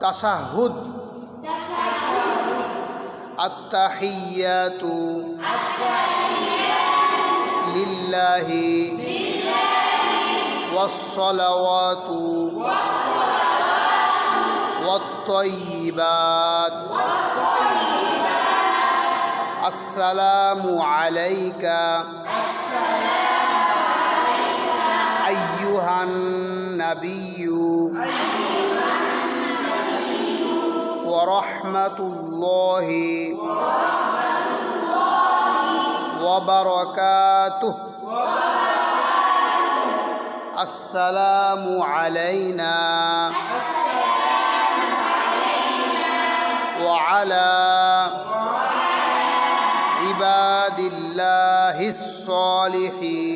তাসাহুদ التحيات لله والصلوات والطيبات السلام عليك أيها النبي ورحمة الله وبركاته. السلام علينا وعلى عباد الله الصالحين.